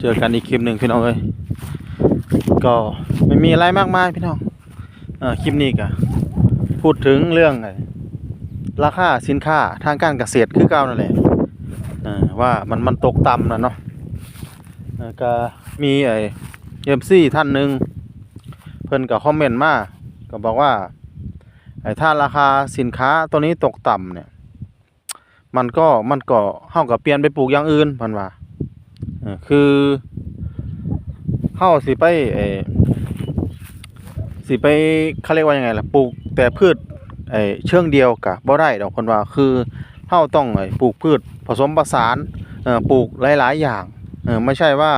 เจอกันอีกคลิปหนึ่งพี่น้องเอ้ยก็ไม่มีอะไรมากมายพี่น้องอคลิปนี้ก็พูดถึงเรื่องราคาสินค้าทางการเกษตรคือเก่านั่นแหละว่ามันมันตกต่ำนะเนาะก็มีไอ้เอ็มซี่ท่านหนึ่งเพิ่นก็คอมเมนต์มาก็บอกว่าไอ้ถ้าราคาสินค้าตัวนี้ตกต่ำเนี่ย มันก็มันก็เฮากับเปลี่ยนไปปลูกอย่างอื่นพันว่า คือเฮาสิไปเอสิไปเขาเรียกว่ายังไงล่ะปลูกแต่พืชไอเชิงเดียวกะบ่ได้ดอกเพิ่นว่าคือเฮาต้องไอปลูกพืชผสมผสานปลูกหลาย ๆ อย่างไม่ใช่ว่า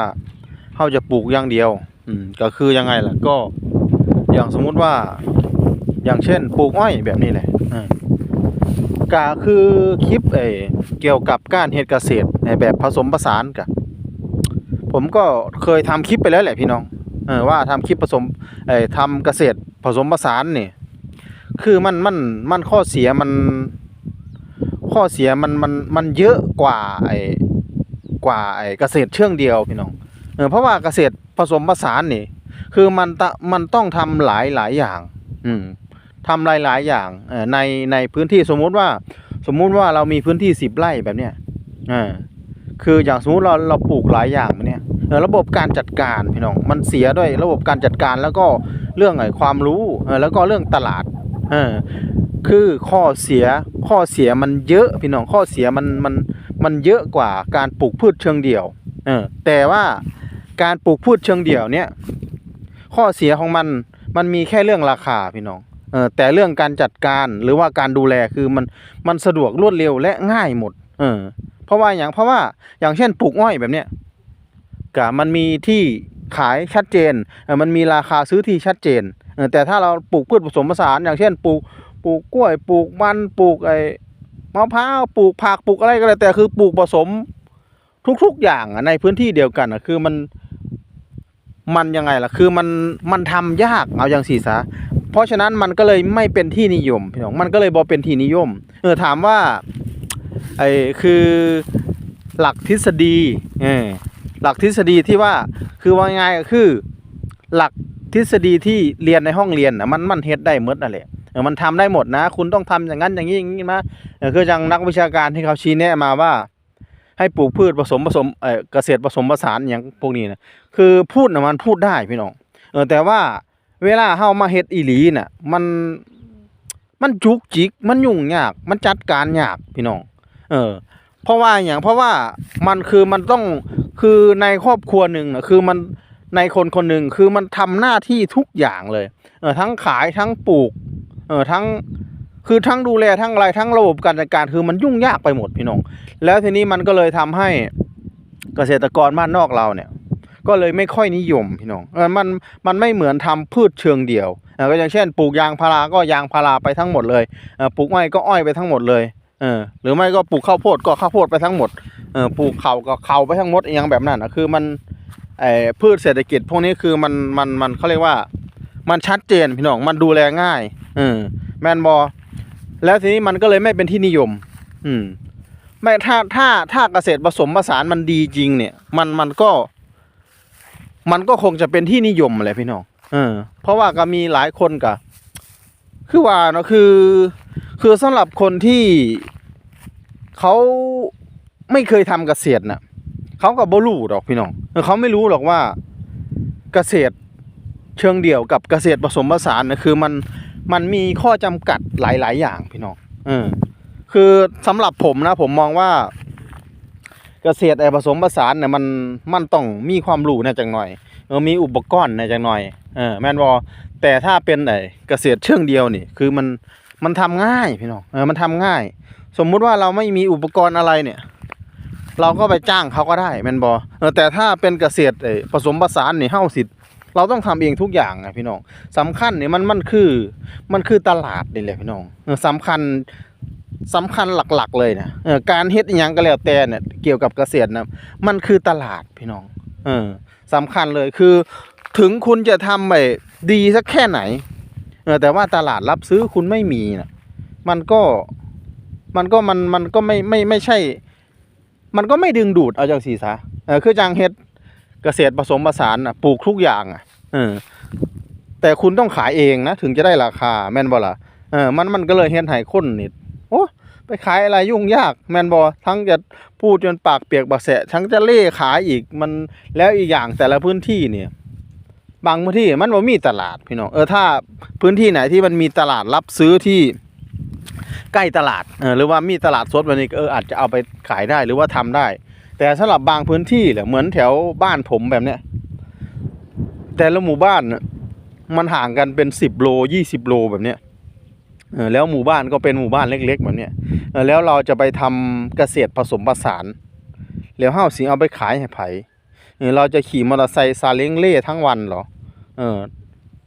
เฮาจะปลูกอย่างเดียวอืก็คือยังไงล่ะก็อย่างสมมุติว่าอย่างเช่นปลูกอ้อยแบบนี้แหละก็คือคลิปเอเกี่ยวกับการเฮ็ดเกษตรในแบบผสมผสานกัน ผมก็เคยทำคลิปไปแล้วแหละพี่น้องเออว่าทำคลิปผสมเอ่อทำเกษตรผสมผสานนี่คือมันมันมันข้อเสียมันข้อเสียมันมันมันเยอะกว่าไอ้กว่าไอ้เกษตรเชิงเดียวพี่น้องเออเพราะว่าเกษตรผสมผสานนี่คือมันตะมันต้องทำหลายหลายอย่าง อืมทำหลายๆอย่างเออในในพื้นที่สมมุติว่าสมมุติว่าเรามีพื้นที่สิบไร่แบบเนี้ยอ่าคืออย่างสมมุติเราเราปลูกหลายอย่าง ระบบการจัดการพี่น้องมันเสียด้วยระบบการจัดการแล้วก็เรื่องไอ้ความรู้แล้วก็เรื่องตลาดเออคือข้อเสียข้อเสียมันเยอะพี่น้องข้อเสียมันมันมันเยอะกว่าการปลูกพืชเชิงเดี่ยวเออแต่ว่าการปลูกพืชเชิงเดี่ยวเนี่ยข้อเสียของมันมันมีแค่เรื่องราคาพี่น้องเออแต่เรื่องการจัดการหรือว่าการดูแลคือมันมันสะดวกรวดเร็วและง่ายหมดเออเพราะว่าอย่างเพราะว่าอย่างเช่นปลูกอ้อยแบบเนี้ย กะมันมีที่ขายชัดเจน มันมีราคาซื้อที่ชัดเจน แต่ถ้าเราปลูกพืชผสมผสาน อย่างเช่นปลูกปลูกกล้วยปลูกมันปลูกไอ้มะพร้าวปลูกผักปลูกอะไรก็แล้วแต่คือปลูกผสมทุกๆอย่างในพื้นที่เดียวกันคือมันมันยังไงล่ะ คือมันมันทำยากเอาอย่างสีสาเพราะฉะนั้นมันก็เลยไม่เป็นที่นิยมพี่น้องมันก็เลยบอเป็นที่นิยม เออถามว่าไอ้คือหลักทฤษฎีเออ หลักทฤษฎีที่ว่าคือว่าไงก็คือ หลักทฤษฎีที่เรียนในห้องเรียนนะมันมันเฮ็ดได้หมดนั่นแหละเออมันทำได้หมดนะ คุณต้องทำอย่างนั้นอย่างนี้อย่างนี้มาเออคืออย่างนักวิชาการที่เขาชี้แนะมาว่า ให้ปลูกพืชผสมผสมเออเกษตรผสมผสานอย่างพวกนี้นะคือพูดนะมันพูดได้พี่น้องเออแต่ว่าเวลาเฮามาเฮ็ดอีหลีน่ะมันมันจุกจิกมันยุ่งยาก มันจัดการยากพี่น้อง เออ เพราะว่าอย่างเพราะว่ามันคือมันต้องคือในครอบครัวหนึ่งนะคือมันในคนคนหนึ่งคือมันทำหน้าที่ทุกอย่างเลยเออทั้งขายทั้งปลูกเออทั้งคือทั้งดูแลทั้งอะไรทั้งระบบการจัดการคือมันยุ่งยากไปหมดพี่น้อง แล้วทีนี้มันก็เลยทำให้เกษตรกรบ้านนอกเราเนี่ย ก็เลยไม่ค่อยนิยมพี่น้องเออมันมันไม่เหมือนทำพืชเชิงเดียวเออก็อย่างเช่น ปลูกยางพาราก็ยางพาราไปทั้งหมดเลยเออปลูกอ้อยก็อ้อยไปทั้งหมดเลย ออหรือไม่ก็ปลูกข้าวโพดก็ข้าวโพดไปทั้งหมดเออปลูกเขาก็เขาไปทั้งหมดอหยังแบบนั้นนะคือมันไอพืชเศรษฐกิจพวกนี้คือมันมันมันเขาเรียกว่า มันชัดเจนพี่น้องมันดูแลง่ายเออแมนบอแล้วทีนี้มันก็เลยไม่เป็นที่นิยม อืมไม่ถ้าถ้าถ้าเกษตรผสมผสานมันดีจริงเนี่ย มันมันก็ มันก็คงจะเป็นที่นิยมแหละพี่น้องเออ เพราะว่าก็มีหลายคนกะคือว่าเนาะคือ คือสำหรับคนที่ เขาไม่เคยทำเกษตรน่ะเขาก็บ่รู้ดอกพี่น้องเออเขาไม่รู้หรอกว่าเกษตรเชิงเดี่ยวกับเกษตรผสมผสานนะคือมันมันมีข้อจำกัดหลาย ๆ อย่างพี่น้องเออคือสำหรับผมนะ ผมมองว่า เกษตรไอผสมผสานเนี่ยมันมันต้องมีความรู้น่จังหน่อยเออมีอุปกรณ์น่จังหน่อยเออแมนบ่แต่ถ้าเป็นไอเกษตรเชิงเดียวนี่ คือมัน มันทำง่ายพี่น้องเออมันทำง่าย สมมุติว่าเราไม่มีอุปกรณ์อะไรเนี่ย เราก็ไปจ้างเขาก็ได้แมนบ่เออแต่ถ้าเป็นเกษตรไอ้ผสมผสานเนี่ยเฮ้าสิเราต้องทำเองทุกอย่างไงพี่น้องสำคัญเนี่ยมันมันคือมันคือตลาดนี่แหละพี่น้องเออสำคัญสำคัญหลักๆ เลยนะเออการเฮ็ดอหยังก็แล้วแต่เนี่ยเกี่ยวกับเกษตรนะมันคือตลาดพี่น้อง เออสำคัญเลยคือ ถึงคุณจะทำไปดีสักแค่ไหน แต่ว่าตลาดรับซื้อคุณไม่มีนะมันก็มันก็มันมันก็ไม่ไม่ไม่ใช่ มันก็ไม่ดึงดูดเอาจากสีซะเออคือจังเฮ็ดเกษตรผสมผสานนะปลูกทุกอย่างอะเออแต่คุณต้องขายเองนะถึงจะได้ราคาแมนบ่ล่ะเออมันมันก็เลยเฮ็ดให้คนนี่โอ้ไปขายอะไรยุ่งยากแมนบ่ทั้งจะพูดจนปากเปียกปากแสะทั้งจะเล่ขายอีกมันแล้วอีกอย่างแต่ละพื้นที่เนี่ย บางพื้นที่มันบ่มีตลาดพี่น้องเออถ้าพื้นที่ไหนที่มันมีตลาดรับซื้อที่ใกล้ตลาดเออหรือว่ามีตลาดสดแบบนี้เอออาจจะเอาไปขายได้หรือว่าทำได้ แต่สำหรับบางพื้นที่แหละเหมือนแถวบ้านผมแบบเนี้ยแต่ละหมู่บ้านมันห่างกันเป็นสิบโลยี่สิบโลแบบเนี้ยเออแล้วหมู่บ้านก็เป็นหมู่บ้านเล็ก ๆ แบบเนี้ยเออแล้วเราจะไปทำเกษตรผสมผสานแล้วเฮาวสิเอาไปขายให้ไผเราจะขี่มอเตอร์ไซค์ซาเล้งเล่ทั้งวันเหรอ เออ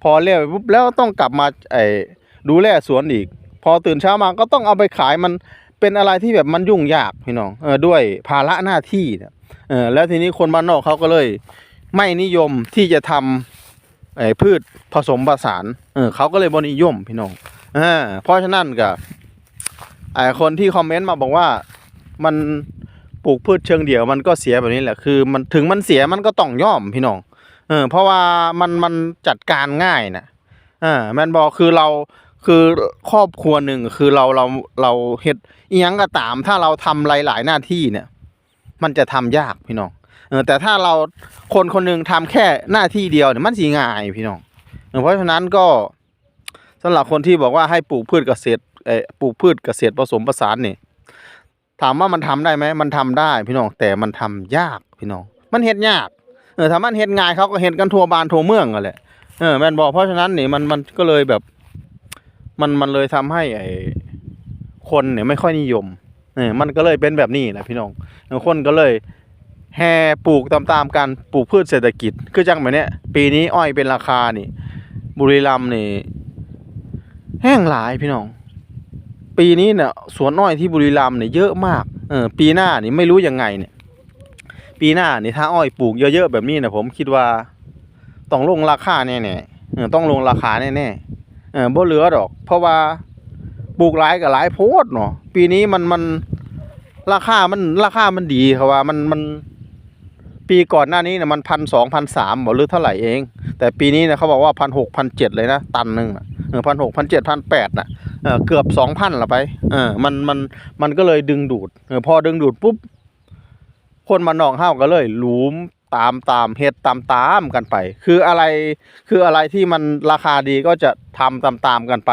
พอเล่ไปปุ๊บแล้วต้องกลับมาไอ้ดูแลสวนอีก พอตื่นเช้ามาก็ต้องเอาไปขายมันเป็นอะไรที่แบบมันยุ่งยากพี่น้องเออด้วยภาระหน้าที่เนี่ยเออแล้วทีนี้คนบ้านนอกเขาก็เลย ไม่นิยมที่จะทำไอ้พืชผสมผสานเออเขาก็เลยบนิยมพี่น้องอ่าเพราะฉะนั้นก็ไอ้คนที่คอมเมนต์มาบอกว่ามันปลูกพืชเชิงเดี่ยวมันก็เสียแบบนี้แหละคือ มันถึงมันเสียมันก็ต้องย่อมพี่น้อง เออเพราะว่ามันมันจัดการง่ายนะอ่าแมนบอกคือเราคือครอบครัวหนึ่งคือเราเราเราเฮ็ดอียังก็ตาม ถ้าเราทำหลาย ๆ หน้าที่เนี่ย มันจะทำยากพี่น้องเออแต่ถ้าเราคนคนหนึ่งทำแค่หน้าที่เดียวเนี่ยมันสิง่ายพี่น้องเออเพราะฉะนั้นก็สำหรับคนที่บอกว่าให้ปลูกพืชเกษตรเออปลูกพืชเกษตรผสมผสานนี่ถามว่ามันทำได้ไหมมันทำได้พี่น้องแต่มันทำยากพี่น้อง มันเฮ็ดยาก เออถ้ามันเฮ็ดง่ายเขาก็เฮ็ดกันทั่วบ้านทั่วเมืองกันแหละเออแม่นบอกเพราะฉะนั้นนี่มันมันก็เลยแบบ มันมันเลยทำให้ไอ้คนเนี่ยไม่ค่อยนิยมเออมันก็เลยเป็นแบบนี้แหละพี่น้องคนก็เลยแห่ปลูกตามๆกันปลูกพืชเศรษฐกิจคือจังแบบเนี้ยปีนี้อ้อยเป็นราคานี่ บุรีรัมย์นี่ แห้งหลายพี่น้อง ปีนี้เนี่ยสวนอ้อยที่บุรีรัมย์เนี่ยเยอะมากเออปีหน้านี่ไม่รู้ยังไงเนี่ย ปีหน้านี่ถ้าอ้อยปลูกเยอะๆแบบนี้นะผมคิดว่าต้องลงราคาแน่ๆเออต้องลงราคาแน่ๆเออบ่เหลือดอก เพราะว่าปลูกหลายกับหลายโพดเนาะปีนี้มันมันราคามันราคามันดีครับว่ามันมันปีก่อนหน้านี้เนี่ยมันพันสองพันสามบอกหรือเท่าไหร่เอง แต่ปีนี้เนี่ยเขาบอกว่าพันหกพันเจ็ดเลยนะตันหนึ่งนะเออพันหกพันเจ็ดพันแปดน่ะเออเกือบสองพันละไปเออมันมันมันก็เลยดึงดูดเออพอดึงดูดปุ๊บ คนมานนอกห้าก็เลยหลุมตามตามเฮ็ดตามตามกันไป คืออะไรคืออะไรที่มันราคาดีก็จะทำตามตามกันไป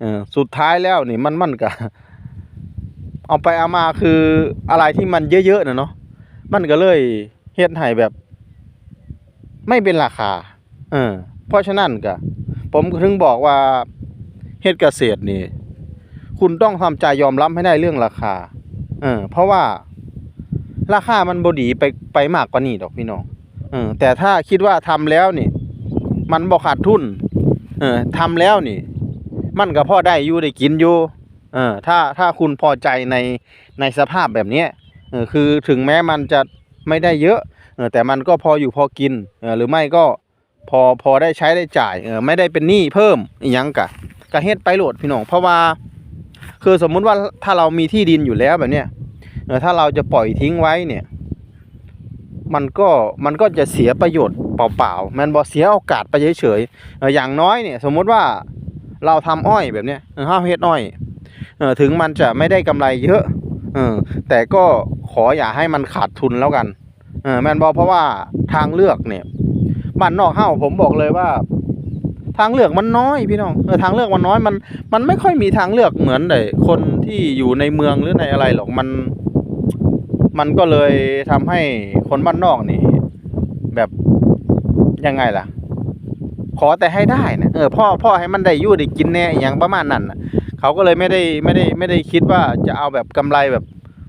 เออสุดท้ายแล้วนี่มันมันก็เอาไปเอามาคืออะไรที่มันเยอะๆนะเนาะมันก็เลยเฮ็ดให้แบบ ไม่เป็นราคา เออ เพราะฉะนั้นก็ผมถึงบอกว่าเฮ็ดเกษตรนี่ คุณต้องทำใจยอมรับให้ได้เรื่องราคา เออ เพราะว่า ราคามันบดีไปไปมากกว่านี้ดอกพี่น้องเออแต่ถ้าคิดว่าทำแล้วนี่ มันบ่ขาดทุน เออทำแล้วนี่ มันก็พอได้อยู่ได้กินอยู่เออถ้าถ้าคุณพอใจในในสภาพแบบเนี้ยเออคือถึงแม้มันจะไม่ได้เยอะเออแต่มันก็พออยู่พอกินเออหรือไม่ก็พอพอได้ใช้ได้จ่ายเออไม่ได้เป็นหนี้เพิ่มอีหยังกะก็เฮ็ดไปโหลดพี่น้องเพราะว่า คือสมมุติว่าถ้าเรามีที่ดินอยู่แล้วแบบเนี้ย ถ้าเราจะปล่อยทิ้งไว้เนี่ย มันก็มันก็จะเสียประโยชน์เปล่าๆมันบอเสียโอกาสไปเฉยๆอย่างน้อยเนี่ย สมมติว่าเราทำอ้อยแบบเนี้ยห้าเฮ็ดอ้อยถึงมันจะไม่ได้กำไรเยอะแต่ก็ขออย่าให้มันขาดทุนแล้วกันแมนบอเพราะว่าทางเลือกเนี่ยบ้านนอกเฮ้าผมบอกเลยว่า ทางเลือกมันน้อยพี่น้องเออทางเลือกมันน้อยมัน มันไม่ค่อยมีทางเลือกเหมือนไอ้คนที่อยู่ในเมืองหรือในอะไรหรอกมัน มันก็เลยทำให้คนบ้านนอกนี่ แบบยังไงล่ะ ขอแต่ให้ได้นะเออพ่อพ่อให้มันได้ยู่ได้กินแน่อย่างประมาณนั้นนะเขาก็เลยไม่ได้ไม่ได้ไม่ได้คิดว่าจะเอาแบบกำไรแบบ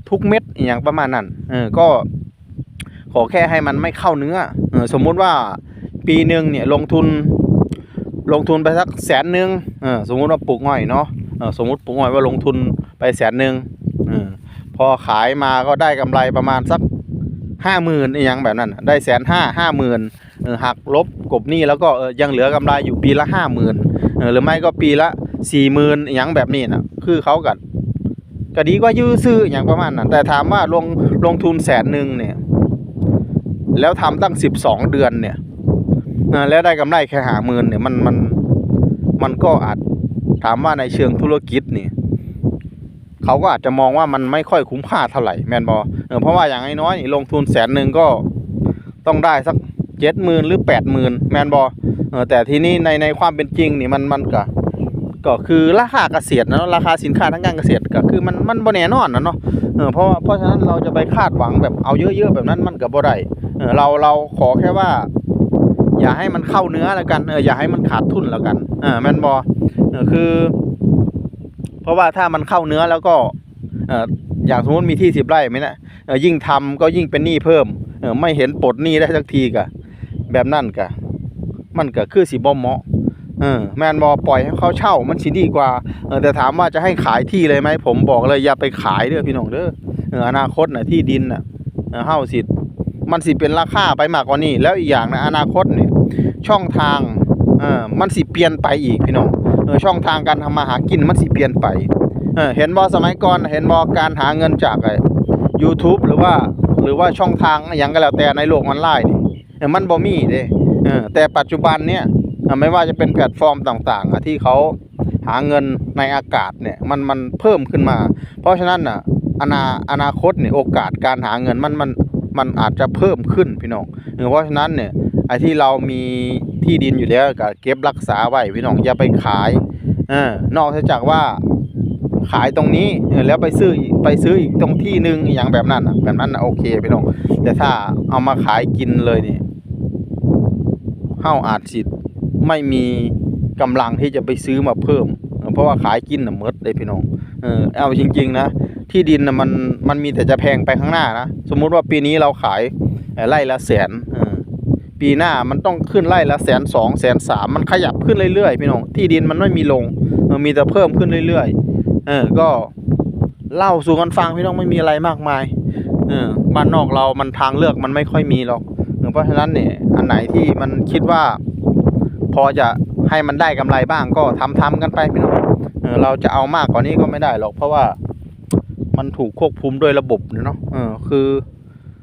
ทุกเม็ดอย่างประมาณนั้นเออก็ขอแค่ให้มันไม่เข้าเนื้อเออสมมุติว่าปีหนึ่งเนี่ยลงทุนลงทุนไปสักแสนหนึ่งเออสมมุติว่าปลูกอ้อยเนาะเออสมมุติปลูกอ้อยว่าลงทุนไปแสนหนึ่ง พอขายมาก็ได้กำไรประมาณสักห้าหมื่นอย่างแบบนั้น ได้แสนห้าห้าหมื่นหักลบกบหนี้แล้วก็ยังเหลือกำไรอยู่ปีละห้าหมื่นหรือไม่ก็ปีละสี่หมื่นอย่างแบบนี้นะคือเขากัก็ดีกว่ายื้อซื้ออย่างประมาณนั้น แต่ถามว่าลงลงทุนแสนหนึ่งเนี่ย แล้วทำตั้งสิบสองเดือนเนี่ยแล้วได้กำไรแค่หาหมื่นเนี่ยมันมันมันก็อาจถามว่าในเชิงธุรกิจนี่ เขาก็อาจจะมองว่ามันไม่ค่อยคุ้มค่าเท่าไหร่แมนบอเพราะว่าอย่างน้อยๆลงทุนแสนหนึ่งก็ต้องได้สักเจ็ดหมื่นหรือแปดหมื่นแมนบอเออแต่ทีนี้ในในความเป็นจริงนี่มันมันก็ก็คือราคาเกษตรนะเนะราคาสินค้าทางการเกษตรก็คือมันมันบ่แน่นอนนะเนาะเออเพราะเพราะฉะนั้นเราจะไปคาดหวังแบบเอาเยอะๆแบบนั้นมันก็บ่ได้เออเราเราขอแค่ว่า อย่าให้มันเข้าเนื้อแล้วกันเอออย่าให้มันขาดทุนแล้วกันเออแมนบอเออคือ เพราะว่าถ้ามันเข้าเนื้อแล้วก็อย่างสมมติมีที่สิบไร่ไหมนะยิ่งทำก็ยิ่งเป็นหนี้เพิ่มไม่เห็นปลดหนี้ได้สักทีกะแบบนั่นกะมันก็คือสิบ่เหมาะเออแมนบอปล่อยให้เขาเช่ามันสิดีกว่าเออแต่ถามว่าจะให้ขายที่เลยไหมผมบอกเลยอย่าไปขายเด้อพี่น้องเด้อเอออนาคตน่ะที่ดินน่ะเออเฮาสิมันสิเป็นราคาไปมากกว่านี้ แล้วอีกอย่างนะอนาคตเนี่ยช่องทางเออมันสิเปลี่ยนไปอีกพี่น้อง ช่องทางการทำมาหากินมันสิเปลี่ยนไปเออเห็นบ่สมัยก่อนเห็นบ่การหาเงินจากไอ้ YouTube หรือว่าหรือว่าช่องทางอย่างก็แล้วแต่ในโลกออนไลน์นี่เออมันบ่มีเด้เออแต่ปัจจุบันเนี่ยไม่ว่าจะเป็นแพลตฟอร์มต่างๆที่เขาหาเงินในอากาศเนี่ยมันมันเพิ่มขึ้นมา เพราะฉะนั้นน่ะอนาอนาคตเนี่ยโอกาสการหาเงินมันมันมันอาจจะเพิ่มขึ้นพี่น้องเออเพราะฉะนั้นเนี่ยไอ้ที่เรามี ที่ดินอยู่แล้วก็เก็บรักษาไว้พี่น้องอย่าไปขายเออนอกจากว่าขายตรงนี้แล้วไปซื้อไปซื้ออีกตรงที่หนึ่งอย่างแบบนั้นแบบนั้นโอเคพี่น้องแต่ถ้าเอามาขายกินเลยเนี่ยเฮาอาจสิไม่มีกำลังที่จะไปซื้อมาเพิ่ม เพราะว่าขายกินน่ะมดเลยพี่น้องเออเอาจริง ๆ นะ ที่ดินนะมันมันมีแต่จะแพงไปข้างหน้านะ สมมุติว่าปีนี้เราขายไร่ละแสนเปีหน้ามันต้องขึ้นไร่ละแสนสองแสนสามมันขยับขึ้นเรื่อยๆพี่น้องที่ดินมันไม่มีลงเออมีแต่เพิ่มขึ้นเรื่อยๆ เออก็เล่าสู่กันฟังพี่น้องไม่มีอะไรมากมาย เออบ้านนอกเรามันทางเลือกมันไม่ค่อยมีหรอกเออเพราะฉะนั้นเนี่ยอันไหนที่มันคิดว่า พอจะให้มันได้กำไรบ้างก็ทำทำกันไปพี่น้องเออเราจะเอามากกว่านี้ก็ไม่ได้หรอก เพราะว่ามันถูกควบคุมโดยระบบเนาะเออคือ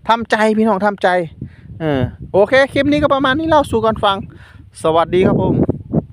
ทำใจพี่น้องทำใจ เออโอเค คลิปนี้ก็ประมาณนี้เล่าสู่กันฟัง สวัสดีครับผม